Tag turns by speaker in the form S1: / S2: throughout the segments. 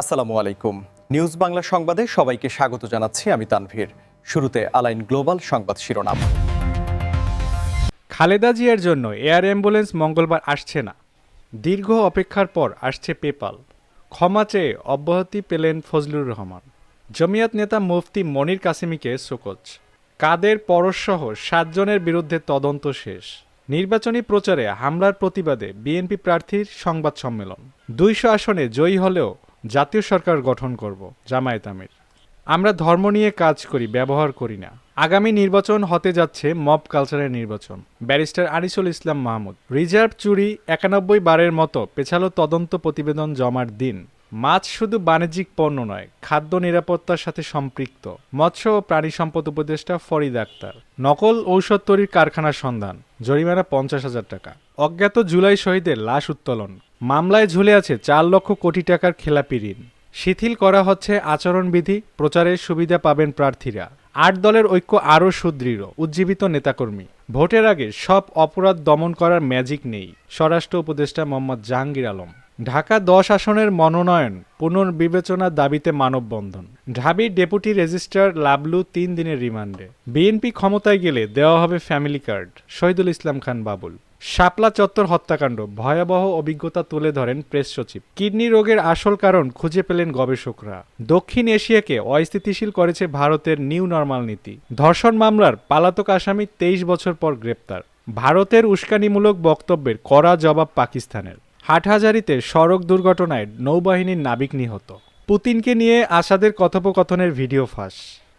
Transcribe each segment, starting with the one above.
S1: আসসালামু আলাইকুম। নিউজ বাংলা সংবাদে সবাইকে স্বাগত জানাচ্ছি আমি তানভীর। শুরুতে আলাইন গ্লোবাল সংবাদ শিরোনাম।
S2: খালেদা জিয়ার জন্য এয়ার অ্যাম্বুলেন্স মঙ্গলবার আসছে না। দীর্ঘ অপেক্ষার পর আসছে পেপাল। ক্ষমা চেয়ে অব্যাহতি পেলেন ফজলুর রহমান। জমিয়াত নেতা মুফতি মনির কাসিমিকে শোকজ। কাদের পরশসহ সাতজনের বিরুদ্ধে তদন্ত শেষ। নির্বাচনী প্রচারে হামলার প্রতিবাদে বিএনপি প্রার্থীর সংবাদ সম্মেলন। দুইশো আসনে জয়ী হলেও জাতীয় সরকার গঠন করব, জামায়াত আমির। আমরা ধর্ম নিয়ে কাজ করি, ব্যবহার করি না। আগামী নির্বাচন হতে যাচ্ছে মব কালচারের নির্বাচন। ব্যারিস্টার আনিসুল ইসলাম মাহমুদ। রিজার্ভ চুরি একানব্বই বারের মতো পেছালো তদন্ত প্রতিবেদন জমার দিন। মাছ শুধু বাণিজ্যিক পণ্য নয়, খাদ্য নিরাপত্তার সাথে সম্পৃক্ত। মৎস্য ও প্রাণী সম্পদ উপদেষ্টা ফরিদ আক্তার। নকল ঔষধ তৈরির কারখানার সন্ধান, জরিমানা পঞ্চাশ হাজার টাকা। অজ্ঞাত জুলাই শহীদের লাশ উত্তোলন। মামলায় ঝুলে আছে চার লক্ষ কোটি টাকার খেলাপি ঋণ। শিথিল করা হচ্ছে আচরণবিধি প্রচারের সুবিধা পাবেন প্রার্থীরা। আট দলের ঐক্য আরও সুদৃঢ়, উজ্জীবিত নেতাকর্মী। ভোটের আগে সব অপরাধ দমন করার ম্যাজিক নেই, স্বরাষ্ট্র উপদেষ্টা মোহাম্মদ জাহাঙ্গীর আলম। ঢাকা দশ আসনের মনোনয়ন পুনর্বিবেচনার দাবিতে মানববন্ধন। ঢাবির ডেপুটি রেজিস্ট্রার লাবলু তিন দিনের রিমান্ডে। বিএনপি ক্ষমতায় গেলে দেওয়া হবে ফ্যামিলি কার্ড, শহীদুল ইসলাম খান বাবুল। শাপলা চত্বর হত্যাকাণ্ড। ভয়াবহ অভিজ্ঞতা তুলে ধরেন প্রেস সচিব। কিডনি রোগের আসল কারণ খুঁজে পেলেন গবেষকরা। দক্ষিণ এশিয়াকে অস্থিতিশীল করেছে ভারতের নিউ নর্মাল নীতি। ধর্ষণ মামলার পালাতক আসামি তেইশ বছর পর গ্রেপ্তার। ভারতের উস্কানিমূলক বক্তব্যের কড়া জবাব পাকিস্তানের। হাটহাজারিতে সড়ক দুর্ঘটনায় নৌবাহিনীর নাবিক নিহত। পুতিনকে নিয়ে আসাদের কথোপকথনের ভিডিও ফাঁস।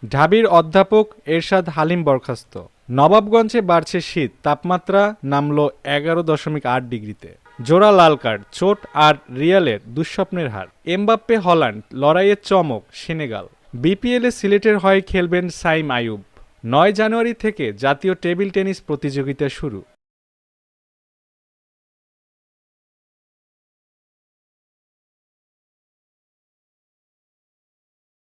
S2: ঢাবির অধ্যাপক এরশাদ হালিম বরখাস্ত। নবাবগঞ্জে বাড়ছে শীত, তাপমাত্রা নামল এগারো দশমিক আট ডিগ্রিতে। জোড়া লাল কার্ড, চোট আর রিয়ালের দুঃস্বপ্নের হার। এমবাপ্পে, হল্যান্ড লড়াইয়ের চমক, সেনেগাল। বিপিএলে সিলেটের হয়ে খেলবেন সাইম আয়ুব নয় জানুয়ারি থেকে জাতীয় টেবিল টেনিস প্রতিযোগিতা শুরু।